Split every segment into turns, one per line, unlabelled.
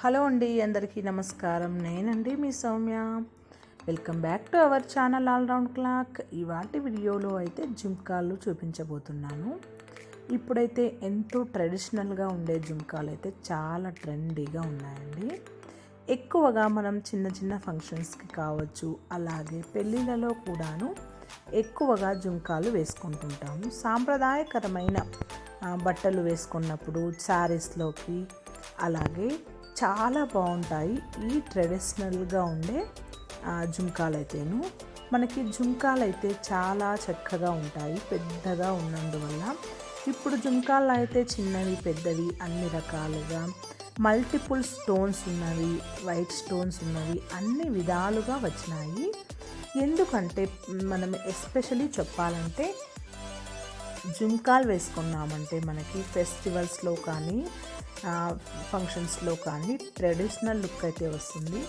Hello అండి అందరికీ నమస్కారం. నేనండి మీ Soumya. Welcome back to our channel all round clock. ఇవాటి వీడియోలో అయితే జుంకాలు చూపించబోతున్నాను. ఇప్పుడైతే ఎంతో ట్రెడిషనల్గా ఉండే జుంకాలు అయితే చాలా ట్రెండీగా ఉన్నాయండి. ఎక్కువగా మనం చిన్న చిన్న ఫంక్షన్స్కి కావచ్చు అలాగే పెళ్ళిళ్ళలో కూడాను ఎక్కువగా జుంకాలు వేసుకుంటుంటాము సాంప్రదాయకరమైన బట్టలు వేసుకున్నప్పుడు శారీస్లోకి అలాగే చాలా బాగుంటాయి. ఈ ట్రెడిషనల్గా ఉండే జుంకాలు అయితేను మనకి జుంకాలు అయితే చాలా చక్కగా ఉంటాయి పెద్దగా ఉన్నందువల్ల. ఇప్పుడు జుంకాలు అయితే చిన్నవి పెద్దవి అన్ని రకాలుగా మల్టిపుల్ స్టోన్స్ ఉన్నవి వైట్ స్టోన్స్ ఉన్నవి అన్ని విధాలుగా వచ్చినాయి. ఎందుకంటే మనం ఎస్పెషలీ చెప్పాలంటే జుంకాలు వేసుకున్నామంటే మనకి ఫెస్టివల్స్లో కానీ ఫంక్షన్స్లో కానీ ట్రెడిషనల్ లుక్ అయితే వస్తుంది.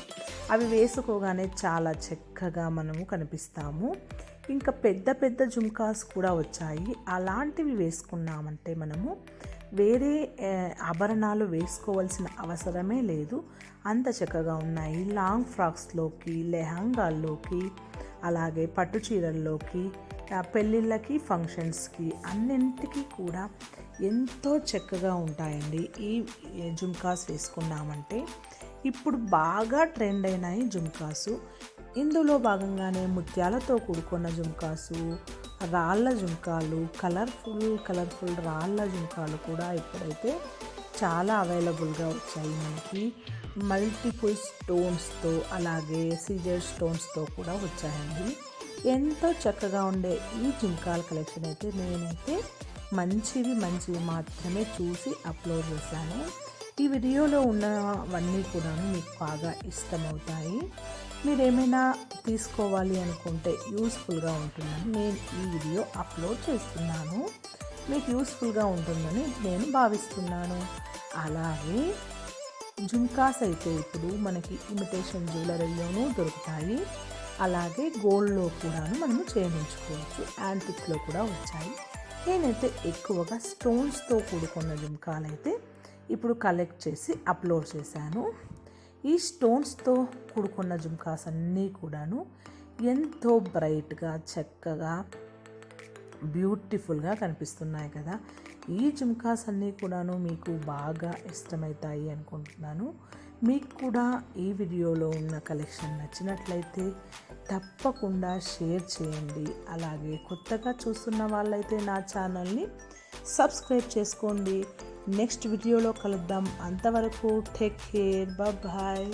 అవి వేసుకోగానే చాలా చక్కగా మనము కనిపిస్తాము. ఇంకా పెద్ద పెద్ద జుంకాస్ కూడా వచ్చాయి. అలాంటివి వేసుకున్నామంటే మనము వేరే ఆభరణాలు వేసుకోవాల్సిన అవసరమే లేదు. అంత చక్కగా ఉన్నాయి. లాంగ్ ఫ్రాక్స్లోకి లెహంగాల్లోకి అలాగే పట్టు చీరల్లోకి పెళ్ళిళ్ళకి ఫంక్షన్స్కి అన్నింటికి కూడా ఎంతో చక్కగా ఉంటాయండి. ఈ జుమ్కాస్ వేసుకున్నామంటే ఇప్పుడు బాగా ట్రెండ్ అయినాయి జుమ్కాసు. ఇందులో భాగంగానే ముత్యాలతో కూడుకున్న జుమ్కాసు రాళ్ళ జుంకాలు కలర్ఫుల్ కలర్ఫుల్ రాళ్ళ జుంకాలు కూడా ఇప్పుడైతే చాలా అవైలబుల్గా వచ్చాయి మనకి. మల్టిపుల్ స్టోన్స్తో అలాగే సీజర్ స్టోన్స్తో కూడా వచ్చాయండి. ఎంతో చక్కగా ఉండే ఈ జుంకాల కలెక్షన్ అయితే నేనైతే మంచివి మంచివి మాత్రమే చూసి అప్లోడ్ చేశాను. ఈ వీడియోలో ఉన్నవన్నీ కూడా మీకు బాగా ఇష్టమవుతాయి. మీరు ఏమైనా తీసుకోవాలి అనుకుంటే యూస్ఫుల్గా ఉంటుందని నేను ఈ వీడియో అప్లోడ్ చేస్తున్నాను. మీకు యూస్ఫుల్గా ఉంటుందని నేను భావిస్తున్నాను. అలాగే జుంకాస్ అయితే ఇప్పుడు మనకి ఇమిటేషన్ జ్యువెలరీలోనూ దొరుకుతాయి. అలాగే గోల్డ్లో కూడాను మనము చేయించుకోవచ్చు. యాంటిక్లో కూడా వచ్చాయి. నేనైతే ఎక్కువగా స్టోన్స్తో కూడుకున్న జుంకాలు అయితే ఇప్పుడు కలెక్ట్ చేసి అప్లోడ్ చేశాను. ఈ స్టోన్స్తో కూడుకున్న జుంకాస్ అన్నీ కూడాను ఎంతో బ్రైట్గా చక్కగా బ్యూటిఫుల్గా కనిపిస్తున్నాయి కదా. ఈ జుమ్కాస్ అన్నీ కూడాను మీకు బాగా ఇష్టమవుతాయి అనుకుంటున్నాను. మీకు కూడా ఈ వీడియోలో ఉన్న కలెక్షన్ నచ్చినట్లయితే తప్పకుండా షేర్ చేయండి. అలాగే కొత్తగా చూస్తున్న వాళ్ళైతే నా ఛానల్ని సబ్స్క్రైబ్ చేసుకోండి. నెక్స్ట్ వీడియోలో కలుద్దాం. అంతవరకు టేక్ కేర్. బాయ్